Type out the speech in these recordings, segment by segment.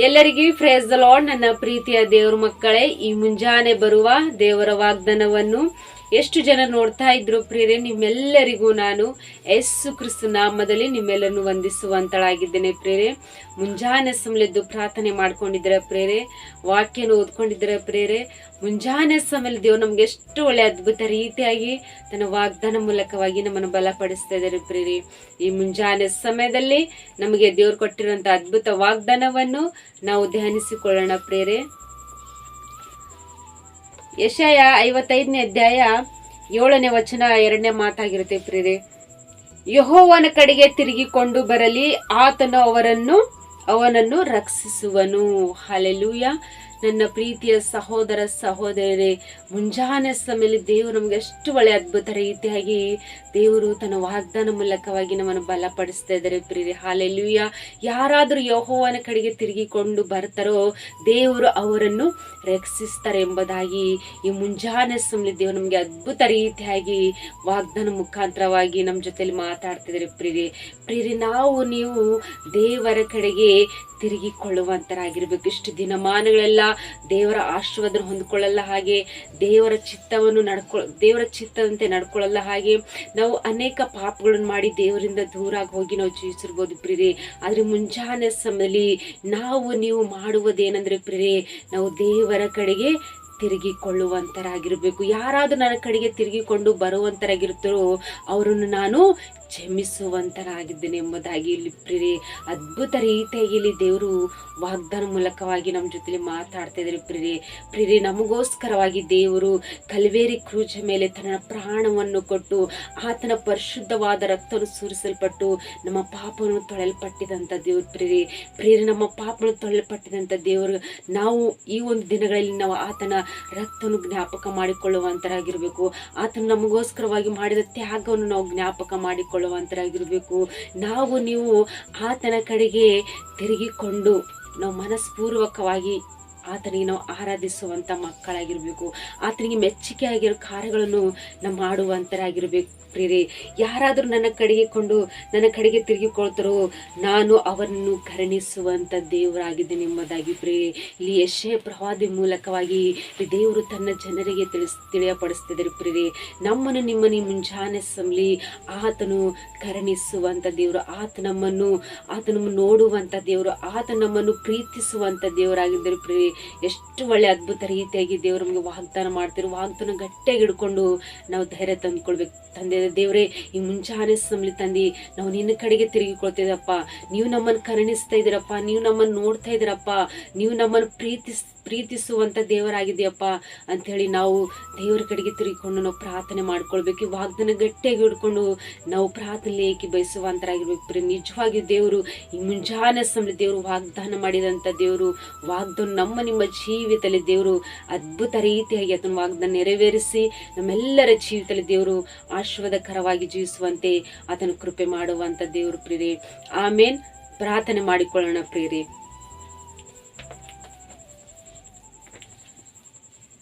ಎಲ್ಲರಿಗೂ phrase the lord ನನ್ನ ಪ್ರೀತಿಯ ದೇವರ ಮಕ್ಕಳೇ ಈ ಮುಂಜಾನೆ ಬರುವ ದೇವರ ವಾಗ್ದಾನವನ್ನು ಎಷ್ಟು ಜನ ನೋಡ್ತಾ ಇದ್ರು ಪ್ರಿಯರೇ, ನಿಮ್ಮೆಲ್ಲರಿಗೂ ನಾನು ಯೇಸು ಕ್ರಿಸ್ತ ನಾಮದಲ್ಲಿ ನಿಮ್ಮೆಲ್ಲರನ್ನು ವಂದಿಸುವಂತಳಾಗಿದ್ದೇನೆ ಪ್ರೇರೆ ಮುಂಜಾನೆ ಸಮಲೆದ್ದು ಪ್ರಾರ್ಥನೆ ಮಾಡ್ಕೊಂಡಿದ್ರೆ ಪ್ರೇರೆ ವಾಕ್ಯನ ಓದ್ಕೊಂಡಿದ್ರೆ ಪ್ರೇರೆ ಮುಂಜಾನೆ ಸಮಯ ದೇವ್ರು ನಮ್ಗೆ ಎಷ್ಟು ಒಳ್ಳೆ ಅದ್ಭುತ ರೀತಿಯಾಗಿ ತನ್ನ ವಾಗ್ದಾನ ಮೂಲಕವಾಗಿ ನಮ್ಮನ್ನು ಬಲಪಡಿಸ್ತಾ ಇದ್ದಾರೆ ಪ್ರೇರಿ ಈ ಮುಂಜಾನೆ ಸಮಯದಲ್ಲಿ ನಮಗೆ ದೇವ್ರು ಕೊಟ್ಟಿರುವಂತ ಅದ್ಭುತ ವಾಗ್ದಾನವನ್ನು ನಾವು ಧ್ಯಾನಿಸಿಕೊಳ್ಳೋಣ ಪ್ರೇರೆ ಯಶಯ ಐವತ್ತೈದನೇ ಅಧ್ಯಾಯ ಏಳನೇ ವಚನ ಎರಡನೇ ಮಾತಾಗಿರುತ್ತೆ ಪ್ರೇರೆ ಯಹೋವನ ಕಡೆಗೆ ತಿರುಗಿಕೊಂಡು ಬರಲಿ, ಆತನು ಅವರನ್ನು, ಅವನನ್ನು ರಕ್ಷಿಸುವನು. ಹಲೆಲೂಯ ನನ್ನ ಪ್ರೀತಿಯ ಸಹೋದರ ಸಹೋದರರೇ ಮುಂಜಾನೆ ಸಮಯದಲ್ಲಿ ದೇವರು ನಮಗೆ ಎಷ್ಟು ಒಳ್ಳೆ ಅದ್ಭುತ ರೀತಿಯಾಗಿ ದೇವರು ತನ್ನ ವಾಗ್ದಾನ ಮೂಲಕವಾಗಿ ನಮ್ಮನ್ನು ಬಲಪಡಿಸ್ತಾ ಇದ್ದಾರೆ ಪ್ರೀತಿ ಹಾಲೆಲ್ಲೂಯ ಯಾರಾದರೂ ಯಹೋವನ ಕಡೆಗೆ ತಿರುಗಿಕೊಂಡು ಬರ್ತಾರೋ, ದೇವರು ಅವರನ್ನು ರಕ್ಷಿಸ್ತಾರೆ ಎಂಬುದಾಗಿ ಈ ಮುಂಜಾನೆ ಸಮಯದಲ್ಲಿ ದೇವರು ನಮಗೆ ಅದ್ಭುತ ರೀತಿಯಾಗಿ ವಾಗ್ದಾನ ಮುಖಾಂತರವಾಗಿ ನಮ್ಮ ಜೊತೆಲಿ ಮಾತಾಡ್ತಿದ್ದಾರೆ ಪ್ರೀರಿ ಪ್ರೀರಿ ನಾವು ನೀವು ದೇವರ ಕಡೆಗೆ ತಿರುಗಿಕೊಳ್ಳುವಂತರಾಗಿರ್ಬೇಕು. ಇಷ್ಟು ದಿನಮಾನಗಳೆಲ್ಲ ದೇವರ ಆಶೀರ್ವಾದ ಹೊಂದ್ಕೊಳ್ಳಲ್ಲ ಹಾಗೆ ದೇವರ ಚಿತ್ತವನ್ನು ನಡ್ಕೊ, ದೇವರ ಚಿತ್ತದಂತೆ ನಡ್ಕೊಳ್ಳಲ್ಲ ಹಾಗೆ ನಾವು ಅನೇಕ ಪಾಪಗಳನ್ನು ಮಾಡಿ ದೇವರಿಂದ ದೂರ ಆಗಿ ಹೋಗಿ ನಾವು ಜೀವಿಸಿರ್ಬೋದು ಪ್ರೇರೆ ಆದರೆ ಮುಂಜಾನೆ ಸಮಯದಲ್ಲಿ ನಾವು ನೀವು ಮಾಡುವುದೇನೆಂದ್ರೆ ಪ್ರೇರೆ ನಾವು ದೇವರ ಕಡೆಗೆ ತಿರುಗಿಕೊಳ್ಳುವಂತರಾಗಿರಬೇಕು. ಯಾರಾದರೂ ನನ್ನ ಕಡೆಗೆ ತಿರುಗಿಕೊಂಡು ಬರುವಂತರಾಗಿರುತ್ತಾರೋ ಅವರನ್ನು ನಾನು ಕ್ಷಮಿಸುವಂತರಾಗಿದ್ದೇನೆ ಎಂಬುದಾಗಿ ಇಲ್ಲಿ ಪ್ರಿರಿ ಅದ್ಭುತ ರೀತಿಯಾಗಿ ಇಲ್ಲಿ ದೇವರು ವಾಗ್ದಾನ ಮೂಲಕವಾಗಿ ನಮ್ಮ ಜೊತೆಲಿ ಮಾತಾಡ್ತಾ ಇದ್ದಾರೆ ಪ್ರಿರಿ. ಪ್ರಿರಿ, ನಮಗೋಸ್ಕರವಾಗಿ ದೇವರು ಕಲ್ವೇರಿ ಕ್ರೂಜ ಮೇಲೆ ತನ್ನ ಪ್ರಾಣವನ್ನು ಕೊಟ್ಟು ಆತನ ಪರಿಶುದ್ಧವಾದ ರಕ್ತವನ್ನು ಸುರಿಸಲ್ಪಟ್ಟು ನಮ್ಮ ಪಾಪವನ್ನು ತೊಳೆಯಲ್ಪಟ್ಟಿದಂಥ ದೇವ್ರು ಪ್ರಿರಿ. ಪ್ರಿರಿ, ನಮ್ಮ ಪಾಪವನ್ನು ತೊಳೆಯಲ್ಪಟ್ಟಿದಂಥ ದೇವರು, ನಾವು ಈ ಒಂದು ದಿನಗಳಲ್ಲಿ ನಾವು ಆತನ ರಕ್ತವನ್ನು ಜ್ಞಾಪಕ ಮಾಡಿಕೊಳ್ಳುವಂತರಾಗಿರಬೇಕು. ಆತನ ನಮಗೋಸ್ಕರವಾಗಿ ಮಾಡಿದ ತ್ಯಾಗವನ್ನು ನಾವು ಜ್ಞಾಪಕ ಮಾಡಿಕೊಳ್ಳುವಂತರಾಗಿರಬೇಕು. ನಾವು ನೀವು ಆತನ ಕಡೆಗೆ ತಿರುಗಿಕೊಂಡು ನಾವು ಮನಸ್ಪೂರ್ವಕವಾಗಿ ಆತನಿಗೆ ನಾವು ಆರಾಧಿಸುವಂಥ ಮಕ್ಕಳಾಗಿರಬೇಕು. ಆತನಿಗೆ ಮೆಚ್ಚುಗೆ ಆಗಿರೋ ಕಾರ್ಯಗಳನ್ನು ನಾವು ಮಾಡುವಂತರಾಗಿರ್ಬೇಕು. ಪ್ರೀರಿ ಯಾರಾದರೂ ನನ್ನ ಕಡೆಗೆ ಕೊಂಡು ನನ್ನ ಕಡೆಗೆ ತಿರುಗಿಕೊಳ್ತಾರೋ, ನಾನು ಅವರನ್ನು ಕರುಣಿಸುವಂಥ ದೇವರಾಗಿದ್ದೇನೆ ಎಂಬುದಾಗಿ ಪ್ರೀರಿ ಇಲ್ಲಿ ಯಶೇ ಪ್ರವಾದಿ ಮೂಲಕವಾಗಿ ದೇವರು ತನ್ನ ಜನರಿಗೆ ತಿಳಿಸ್, ತಿಳಿಯಪಡಿಸ್ತಿದ್ದಾರೆ ಪ್ರೀರಿ ನಮ್ಮನ್ನು ಈ ಮುಂಜಾನೆ ಸಂಲಿ ಆತನು ಕರುಣಿಸುವಂಥ ದೇವರು. ಆತ ನಮ್ಮನ್ನು ಆತನನ್ನು ನೋಡುವಂಥ ದೇವರು. ಆತ ನಮ್ಮನ್ನು ಪ್ರೀತಿಸುವಂಥ ದೇವರಾಗಿದ್ದರು ಪ್ರಿಯೆ ಎಷ್ಟು ಒಳ್ಳೆ ಅದ್ಭುತ ರೀತಿಯಾಗಿ ದೇವರು ನಮಗೆ ವಾಗ್ದಾನ ಮಾಡ್ತಿರೋ, ವಾಗ್ದಾನ ಗಟ್ಟಿಯಾಗಿ ಹಿಡ್ಕೊಂಡು ನಾವು ಧೈರ್ಯ ತಂದ್ಕೊಳ್ಬೇಕು. ತಂದೆ, ದೇವರೇ, ಈ ಮುಂಚಾನೆ ಸಮಲಿ ತಂದಿ, ನಾವು ನಿನ್ನ ಕಡೆಗೆ ತಿರುಗಿಕೊಳ್ತಿದ್ದಪ್ಪ ನೀವು ನಮ್ಮನ್ನು ಕರುಣಿಸ್ತಾ ಇದ್ದೀರಪ್ಪ. ನೀವು ನಮ್ಮನ್ನು ನೋಡ್ತಾ ಇದ್ದೀರಪ್ಪ. ನೀವು ನಮ್ಮನ್ನು ಪ್ರೀತಿಸ್ ಪ್ರೀತಿಸುವಂಥ ದೇವರಾಗಿದೆಯಪ್ಪ ಅಂಥೇಳಿ ನಾವು ದೇವರ ಕಡೆಗೆ ತಿರುಗಿಕೊಂಡು ನಾವು ಪ್ರಾರ್ಥನೆ ಮಾಡ್ಕೊಳ್ಬೇಕು. ವಾಗ್ದಾನ ಗಟ್ಟಿಯಾಗಿ ಹಿಡ್ಕೊಂಡು ನಾವು ಪ್ರಾರ್ಥನೆ ಏಕೆ ಬಯಸುವಂತರಾಗಿರ್ಬೇಕು. ಪ್ರೇ ನಿಜವಾಗಿ ದೇವರು ಈ ಮುಂಜಾನೆ ಸಮಯ ದೇವರು ವಾಗ್ದಾನ ಮಾಡಿದಂಥ ದೇವರು, ವಾಗ್ದಾನ ನಮ್ಮ ನಿಮ್ಮ ಜೀವಿತದಲ್ಲಿ ದೇವರು ಅದ್ಭುತ ರೀತಿಯಾಗಿ ಅದನ್ನು ವಾಗ್ದಾನ ನೆರವೇರಿಸಿ ನಮ್ಮೆಲ್ಲರ ಜೀವಿತದಲ್ಲಿ ದೇವರು ಆಶೀರ್ವಾದಕರವಾಗಿ ಜೀವಿಸುವಂತೆ ಆತನ ಕೃಪೆ ಮಾಡುವಂಥ ದೇವರು ಪ್ರಿಯರಿ. ಆಮೇನ್. ಪ್ರಾರ್ಥನೆ ಮಾಡಿಕೊಳ್ಳೋಣ ಪ್ರಿಯರೇ.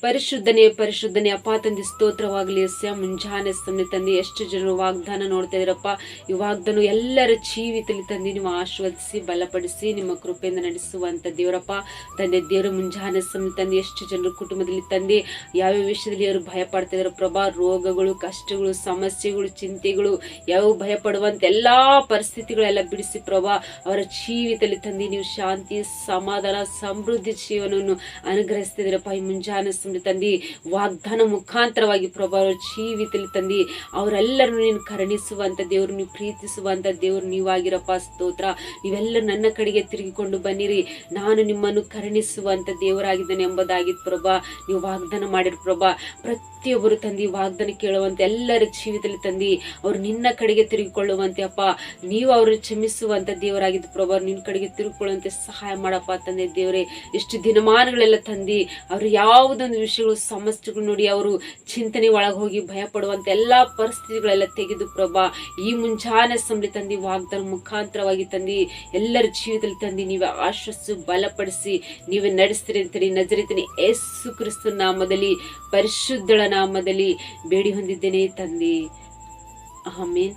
ಪರಿಶುದ್ಧನೇ ಪರಿಶುದ್ಧನೇ, ಅಪ್ಪ ತಂದೆ, ಸ್ತೋತ್ರವಾಗಲಿ ಎಸ್ಯ ಮುಂಜಾನೆ ಸಮಯ ತಂದೆ, ಎಷ್ಟು ಜನರು ವಾಗ್ದಾನ ನೋಡ್ತಾ ಇದ್ರಪ್ಪ ಈ ವಾಗ್ದಾನ ಎಲ್ಲರ ಜೀವಿತದಲ್ಲಿ ತಂದೆ ನೀವು ಆಶೀರ್ವದಿಸಿ, ಬಲಪಡಿಸಿ, ನಿಮ್ಮ ಕೃಪೆಯಿಂದ ನಡೆಸುವಂತ ದೇವರಪ್ಪ. ತಂದೆ, ದೇವರ ಮುಂಜಾನೆ ಸಮಯ ತಂದೆ, ಎಷ್ಟು ಜನರು ಕುಟುಂಬದಲ್ಲಿ ತಂದೆ, ಯಾವ ವಿಷಯದಲ್ಲಿ ಅವರು ಭಯ ಪಡ್ತಾ ಪ್ರಭಾ, ರೋಗಗಳು, ಕಷ್ಟಗಳು, ಸಮಸ್ಯೆಗಳು, ಚಿಂತೆಗಳು, ಯಾವ ಭಯ ಪಡುವಂತ ಎಲ್ಲಾ ಪರಿಸ್ಥಿತಿಗಳೆಲ್ಲ ಬಿಡಿಸಿ ಪ್ರಭಾ, ಅವರ ಜೀವಿತದಲ್ಲಿ ತಂದೆ, ನೀವು ಶಾಂತಿ, ಸಮಾಧಾನ, ಸಮೃದ್ಧಿ ಜೀವನವನ್ನು ಅನುಗ್ರಹಿಸ್ತಿದ್ದೀರಪ್ಪ ಈ ಮುಂಜಾನೆ ಸಮಯ ತಂದಿ, ವಾಗ್ದಾನ ಮುಖಾಂತರವಾಗಿ ಪ್ರಭಾವ ಅವರ ಜೀವಿತದಲ್ಲಿ ತಂದಿ, ಅವರೆಲ್ಲರನ್ನು ನೀನು ಕರುಣಿಸುವಂತ ದೇವರು ನೀವು ಪ್ರೀತಿಸುವಂತ ದೇವರು ನೀವಾಗಿರಪ್ಪ, ಸ್ತೋತ್ರ. ನೀವೆಲ್ಲರೂ ನನ್ನ ಕಡೆಗೆ ತಿರುಗಿಕೊಂಡು ಬನ್ನಿರಿ. ನಾನು ನಿಮ್ಮನ್ನು ಕರುಣಿಸುವಂತ ದೇವರಾಗಿದ್ದೇನೆ ಎಂಬುದಾಗಿತ್ತು ಪ್ರಭಾ, ನೀವು ವಾಗ್ದಾನ ಮಾಡಿರ ಪ್ರಭಾ. ಪ್ರತಿಯೊಬ್ಬರು ತಂದಿ ವಾಗ್ದಾನ ಕೇಳುವಂತ, ಎಲ್ಲರ ಜೀವಿತದಲ್ಲಿ ತಂದಿ, ಅವರು ನಿನ್ನ ಕಡೆಗೆ ತಿರುಗಿಕೊಳ್ಳುವಂತೆ, ಅಪ್ಪ. ನೀವು ಅವರು ಕ್ಷಮಿಸುವಂತ ದೇವರಾಗಿದ್ದು ಪ್ರಭಾ ನಿನ್ನ ಕಡೆಗೆ ತಿರುಗಿಕೊಳ್ಳುವಂತೆ ಸಹಾಯ ಮಾಡಪ್ಪ ತಂದೆ ದೇವರೇ. ಎಷ್ಟು ದಿನಮಾನಗಳೆಲ್ಲ ತಂದಿ, ಅವರು ಯಾವುದೊಂದು ವಿಷಯಗಳು ಸಮಸ್ಯೆಗಳು ನೋಡಿ ಅವರು ಚಿಂತನೆ ಒಳಗೆ ಹೋಗಿ ಭಯ ಪಡುವಂತ ಎಲ್ಲಾ ಪರಿಸ್ಥಿತಿಗಳೆಲ್ಲ ತೆಗೆದು ಪ್ರಭಾ, ಈ ಮುಂಜಾನೆ ಸಂಬಳಿ ತಂದಿ, ವಾಗ್ದಾನ ಮುಖಾಂತರವಾಗಿ ತಂದಿ, ಎಲ್ಲರ ಜೀವಿತದಲ್ಲಿ ತಂದಿ, ನೀವೇ ಆಶ್ವಸ್ಸು ಬಲಪಡಿಸಿ, ನೀವೇ ನಡೆಸ್ತೀರಿ ಅಂತೇಳಿ ನಜರಿತೀನಿ ಯೇಸು ಕ್ರಿಸ್ತನ ನಾಮದಲ್ಲಿ, ಪರಿಶುದ್ಧಳ ನಾಮದಲ್ಲಿ ಬೇಡಿ ಹೊಂದಿದ್ದೇನೆ ತಂದೆ. ಆಮೇನ್.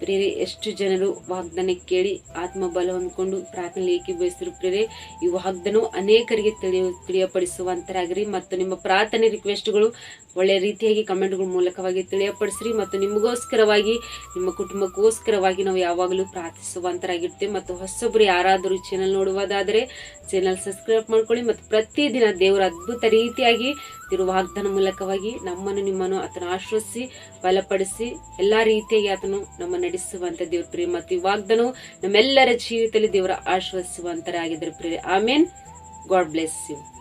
ಪ್ರೇರೆ ಎಷ್ಟು ಜನರು ವಾಗ್ದಾನ ಕೇಳಿ ಆತ್ಮ ಬಲ ಹೊಂದ್ಕೊಂಡು ಪ್ರಾರ್ಥನೆ ಬಯಸಿದ್ರು ಪ್ರೇರೆ ಈ ವಾಗ್ದಾನವು ಅನೇಕರಿಗೆ ತಿಳಿಯ, ತಿಳಿಯಪಡಿಸುವಂತರಾಗಿರಿ ಮತ್ತು ನಿಮ್ಮ ಪ್ರಾರ್ಥನೆ ರಿಕ್ವೆಸ್ಟ್ಗಳು ಒಳ್ಳೆಯ ರೀತಿಯಾಗಿ ಕಮೆಂಟ್ಗಳ ಮೂಲಕವಾಗಿ ತಿಳಿಯಪಡಿಸ್ರಿ ಮತ್ತು ನಿಮಗೋಸ್ಕರವಾಗಿ, ನಿಮ್ಮ ಕುಟುಂಬಕ್ಕೋಸ್ಕರವಾಗಿ ನಾವು ಯಾವಾಗಲೂ ಪ್ರಾರ್ಥಿಸುವಂತರಾಗಿರ್ತೀವಿ ಮತ್ತು ಹೊಸೊಬ್ಬರು ಯಾರಾದರೂ ಚಾನಲ್ ನೋಡುವುದಾದರೆ ಚಾನಲ್ ಸಬ್ಸ್ಕ್ರೈಬ್ ಮಾಡ್ಕೊಳ್ಳಿ ಮತ್ತು ಪ್ರತಿದಿನ ದೇವರ ಅದ್ಭುತ ರೀತಿಯಾಗಿ ತಿರು ವಾಗ್ದಾನ ಮೂಲಕವಾಗಿ ನಮ್ಮನ್ನು ನಿಮ್ಮನ್ನು ಆತನ ಆಶ್ವಸಿ ಬಲಪಡಿಸಿ, ಎಲ್ಲ ರೀತಿಯಾಗಿ ಆತನು ನಮ್ಮ ನಡೆಸುವಂತ ದೇವ್ರ ಪ್ರಿಯ ಮತ್ತು ಈ ನಮ್ಮೆಲ್ಲರ ಜೀವಿತದಲ್ಲಿ ದೇವರ ಆಶ್ವಸಿಸುವಂತರಾಗಿದ್ದಾರೆ ಪ್ರಿಯ ಆಮೇನ್. God bless you.